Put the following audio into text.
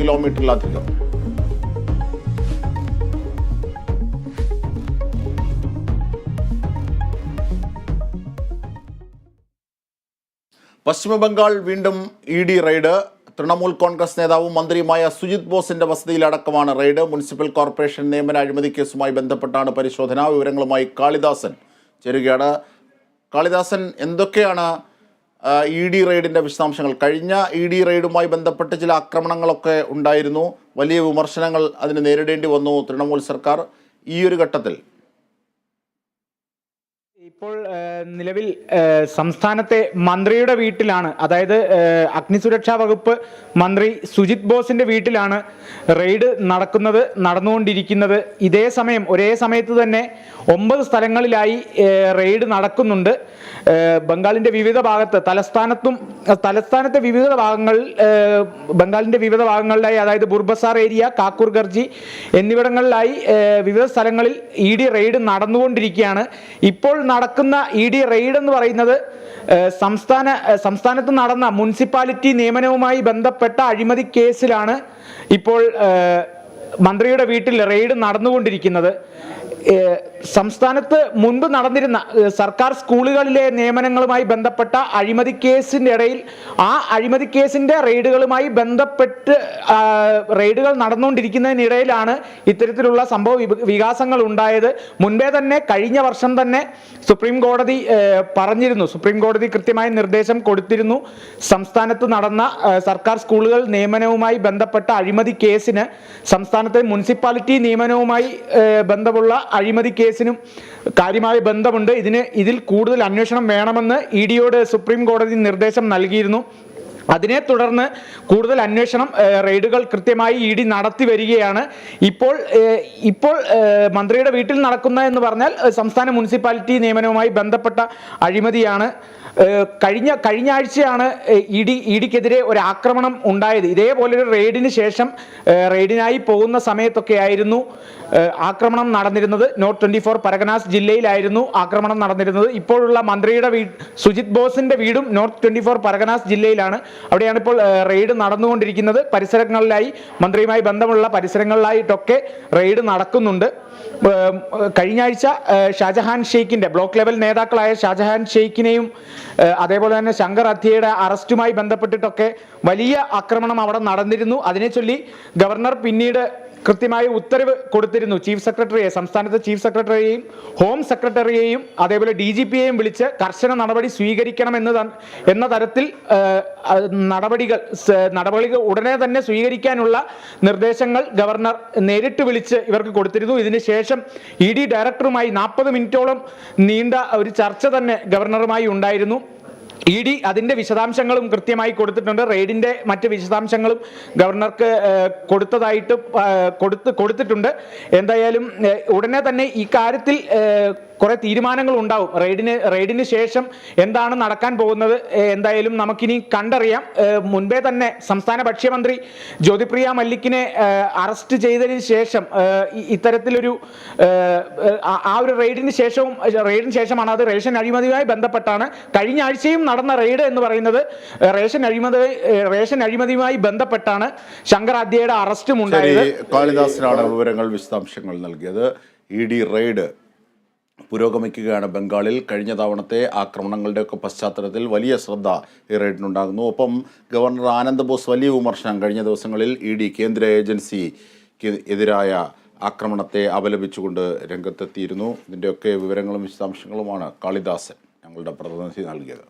കിലോമീറ്ററിലധികം പശ്ചിമബംഗാൾ വീണ്ടും E D raid. Trinamool Congress നേതാവും മന്ത്രിയുമായ സുജിത് ബോസിന്റെ വസതിയിലടക്കമാണ് റെയ്ഡ്. മുനിസിപ്പൽ കോർപ്പറേഷൻ നിയമന അഴിമതി കേസുമായി ബന്ധപ്പെട്ടാണ് പരിശോധന. വിവരങ്ങളുമായി കാളിദാസൻ ചേരുകയാണ്. കാളിദാസൻ എന്തൊക്കെയാണ് ഇ ഡി റെയ്ഡിന്റെ വിശദാംശങ്ങൾ. കഴിഞ്ഞ ഇ ഡി റെയ്ഡുമായി ബന്ധപ്പെട്ട് ചില ആക്രമണങ്ങളൊക്കെ ഉണ്ടായിരുന്നു. വലിയ വിമർശനങ്ങൾ അതിന് നേരിടേണ്ടി വന്നു തൃണമൂൽ സർക്കാർ. ഈ ഒരു ഘട്ടത്തിൽ ഇപ്പോൾ നിലവിൽ സംസ്ഥാനത്തെ മന്ത്രിയുടെ വീട്ടിലാണ്. അതായത് അഗ്നിസുരക്ഷാ വകുപ്പ് മന്ത്രി സുജിത് ബോസിന്റെ വീട്ടിലാണ് റെയ്ഡ് നടക്കുന്നത് നടന്നുകൊണ്ടിരിക്കുന്നത്. ഇതേ സമയം ഒരേ സമയത്ത് തന്നെ ഒമ്പത് സ്ഥലങ്ങളിലായി റെയ്ഡ് നടക്കുന്നുണ്ട്. ബംഗാളിന്റെ വിവിധ ഭാഗത്ത് തലസ്ഥാനത്തും തലസ്ഥാനത്തെ വിവിധ ഭാഗങ്ങൾ ബംഗാളിന്റെ വിവിധ ഭാഗങ്ങളിലായി അതായത് ബുർബസാർ ഏരിയ കാക്കൂർ ഗർജി എന്നിവിടങ്ങളിലായി വിവിധ സ്ഥലങ്ങളിൽ ഇ ഡി റെയ്ഡ് നടന്നുകൊണ്ടിരിക്കുകയാണ്. ഇപ്പോൾ നടക്കുന്ന ഇ ഡി റെയ്ഡ് എന്ന് പറയുന്നത് സംസ്ഥാന സംസ്ഥാനത്ത് നടന്ന മുനിസിപ്പാലിറ്റി നിയമനവുമായി ബന്ധപ്പെട്ട അഴിമതി കേസിലാണ്. ഇപ്പോൾ മന്ത്രിയുടെ വീട്ടിൽ റെയ്ഡ് നടന്നുകൊണ്ടിരിക്കുന്നത്. സംസ്ഥാനത്ത് മുൻപ് നടന്നിരുന്ന സർക്കാർ സ്കൂളുകളിലെ നിയമനങ്ങളുമായി ബന്ധപ്പെട്ട അഴിമതി കേസിന്റെ ഇടയിൽ ആ അഴിമതി കേസിന്റെ റെയ്ഡുകളുമായി ബന്ധപ്പെട്ട് റെയ്ഡുകൾ നടന്നുകൊണ്ടിരിക്കുന്നതിനിടയിലാണ് ഇത്തരത്തിലുള്ള സംഭവ വികാസങ്ങൾ ഉണ്ടായത്. മുൻപേ തന്നെ കഴിഞ്ഞ വർഷം തന്നെ സുപ്രീം കോടതി പറഞ്ഞിരുന്നു. സുപ്രീം കോടതി കൃത്യമായ നിർദ്ദേശം കൊടുത്തിരുന്നു. സംസ്ഥാനത്ത് നടന്ന സർക്കാർ സ്കൂളുകൾ നിയമനവുമായി ബന്ധപ്പെട്ട അഴിമതി കേസിന് സംസ്ഥാനത്തെ മുനിസിപ്പാലിറ്റി നിയമനവുമായി ബന്ധമുള്ള അഴിമതി കേസിനും കാര്യമായ ബന്ധമുണ്ട്. ഇതിന് ഇതിൽ കൂടുതൽ അന്വേഷണം വേണമെന്ന് ഇ ഡിയോട് സുപ്രീം കോടതി നിർദ്ദേശം നൽകിയിരുന്നു. അതിനെ തുടർന്ന് കൂടുതൽ അന്വേഷണം റെയ്ഡുകൾ കൃത്യമായി ഇ ഡി നടത്തി വരികയാണ്. ഇപ്പോൾ ഇപ്പോൾ മന്ത്രിയുടെ വീട്ടിൽ നടക്കുന്ന എന്ന് പറഞ്ഞാൽ സംസ്ഥാന മുനിസിപ്പാലിറ്റി നിയമനവുമായി ബന്ധപ്പെട്ട അഴിമതിയാണ്. കഴിഞ്ഞ കഴിഞ്ഞ ആഴ്ചയാണ് ഇ ഡി ഇ ഡിക്കെതിരെ ഒരു ആക്രമണം ഉണ്ടായത്. ഇതേപോലെ ഒരു റെയ്ഡിന് ശേഷം റെയ്ഡിനായി പോകുന്ന സമയത്തൊക്കെ ആയിരുന്നു ആക്രമണം നടന്നിരുന്നത്. നോർത്ത് ട്വന്റി ഫോർ പരഗനാസ് ജില്ലയിലായിരുന്നു ആക്രമണം നടന്നിരുന്നത്. ഇപ്പോഴുള്ള മന്ത്രിയുടെ വീട് സുജിത് ബോസിന്റെ വീടും നോർത്ത് ട്വന്റി ഫോർ പരഗനാസ് ജില്ലയിലാണ്. അവിടെയാണ് ഇപ്പോൾ റെയ്ഡ് നടന്നുകൊണ്ടിരിക്കുന്നത്. പരിസരങ്ങളിലായി മന്ത്രിയുമായി ബന്ധമുള്ള പരിസരങ്ങളിലായിട്ടൊക്കെ റെയ്ഡ് നടക്കുന്നുണ്ട്. കഴിഞ്ഞ ആഴ്ച ഷാജഹാൻ ഷെയ്ഖിന്റെ ബ്ലോക്ക് ലെവൽ നേതാക്കളായ ഷാജഹാൻ ഷെയ്ഖിനെയും അതേപോലെ തന്നെ ശങ്കർ അധ്യയുടെ അറസ്റ്റുമായി ബന്ധപ്പെട്ടിട്ടൊക്കെ വലിയ ആക്രമണം അവിടെ നടന്നിരുന്നു. അതിനെ ചൊല്ലി ഗവർണർ പിന്നീട് കൃത്യമായ ഉത്തരവ് കൊടുത്തിരുന്നു. ചീഫ് സെക്രട്ടറിയെ സംസ്ഥാനത്തെ ചീഫ് സെക്രട്ടറിയെയും ഹോം സെക്രട്ടറിയെയും അതേപോലെ ഡി ജി പിയെയും വിളിച്ച് കർശന നടപടി സ്വീകരിക്കണം എന്ന് തരത്തിൽ നടപടികൾ നടപടികൾ ഉടനെ തന്നെ സ്വീകരിക്കാനുള്ള നിർദ്ദേശങ്ങൾ ഗവർണർ നേരിട്ട് വിളിച്ച് ഇവർക്ക് കൊടുത്തിരുന്നു. ഇതിനുശേഷം ഇ ഡി ഡയറക്ടറുമായി നാൽപ്പത് മിനിറ്റോളം നീണ്ട ഒരു ചർച്ച തന്നെ ഗവർണറുമായി ഉണ്ടായിരുന്നു. ഇ ഡി അതിന്റെ വിശദാംശങ്ങളും കൃത്യമായി കൊടുത്തിട്ടുണ്ട്. റെയ്ഡിന്റെ മറ്റ് വിശദാംശങ്ങളും ഗവർണർക്ക് കൊടുത്തതായിട്ട് കൊടുത്ത് കൊടുത്തിട്ടുണ്ട്. എന്തായാലും ഉടനെ തന്നെ ഈ കാര്യത്തിൽ കുറെ തീരുമാനങ്ങൾ ഉണ്ടാവും. റെയ്ഡിന് റെയ്ഡിന് ശേഷം എന്താണ് നടക്കാൻ പോകുന്നത് എന്തായാലും നമുക്കിനി കണ്ടറിയാം. മുൻപേ തന്നെ സംസ്ഥാന ഭക്ഷ്യമന്ത്രി ജ്യോതിപ്രിയ മല്ലിക്കിനെ അറസ്റ്റ് ചെയ്തതിന് ശേഷം ഇത്തരത്തിലൊരു ആ- ഒരു റെയ്ഡിന് ശേഷവും റെയ്ഡിന് ശേഷമാണ് അത് റേഷൻ അഴിമതിയുമായി ബന്ധപ്പെട്ടാണ്. കഴിഞ്ഞ ആഴ്ചയും നടന്ന റെയ്ഡ് എന്ന് പറയുന്നത് റേഷൻ അഴിമതി റേഷൻ അഴിമതിയുമായി ബന്ധപ്പെട്ടാണ് ശങ്കർ ആദ്യയുടെ അറസ്റ്റും ഉണ്ടായത്. കാളിദാസിനാണ് വിവരങ്ങൾ വിശദാംശങ്ങൾ നൽകിയത്. ഇ ഡി റെയ്ഡ് പുരോഗമിക്കുകയാണ് ബംഗാളിൽ. കഴിഞ്ഞ തവണത്തെ ആക്രമണങ്ങളുടെയൊക്കെ പശ്ചാത്തലത്തിൽ വലിയ ശ്രദ്ധ ഈ റെയ്ഡിനുണ്ടാകുന്നു ഒപ്പം ഗവർണർ ആനന്ദ് ബോസ് വലിയ വിമർശനം. കഴിഞ്ഞ ദിവസങ്ങളിൽ ഇ ഡി കേന്ദ്ര ഏജൻസിക്ക് എതിരായ ആക്രമണത്തെ അപലപിച്ചുകൊണ്ട് രംഗത്തെത്തിയിരുന്നു. ഇതിന്റെയൊക്കെ വിവരങ്ങളും വിശദാംശങ്ങളുമാണ് കാളിദാസൻ ഞങ്ങളുടെ പ്രതിനിധി നൽകിയത്.